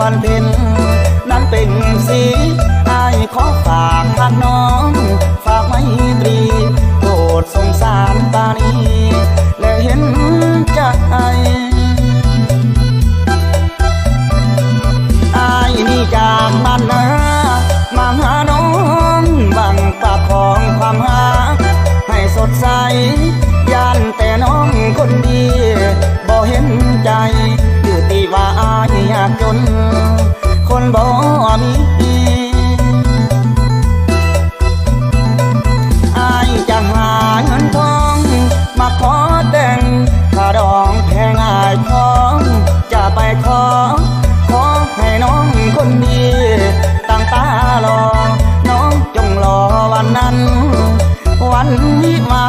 วันเป็นสีอายขอฝากทางน้อง ฝากไมตรีโปรดสงสารปานีและเห็นใจอายนี่จากบ้านนามาหาน้องบังปากของความหา ให้สดใสย่านแต่น้องคนดีบ่เห็นใจอยู่ที่ว่าอายยากจน บ่มีอายจะหาเงินทอง มาขอแต่งถ้าดองแพงอายพร้อมจะไปขอ ขอให้น้องคนดีตั้งตารอ น้องจงรอวันนั้น วันวิวา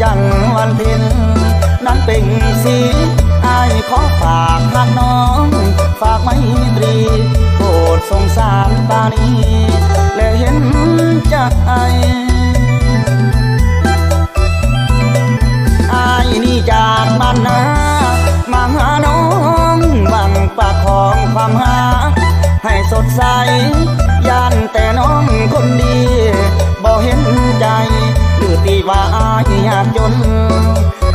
จันวันเพ็ญนั้นเป็นสีอายขอฝากทางน้อง ฝากไมตรีโปรดสงสารปานีและเห็นใจอายนี่จากบ้านนามาหาน้องหวังปากของความหา ให้สดใส ที่ว่าอายยากจน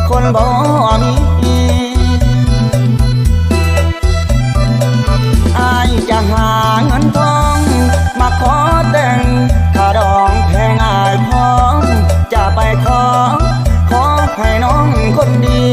คนบ่มีอายจะหาเงินทอง มาขอแต่งถ้าดองแพงอายพร้อมจะไปขอ ขอให้น้องคนดี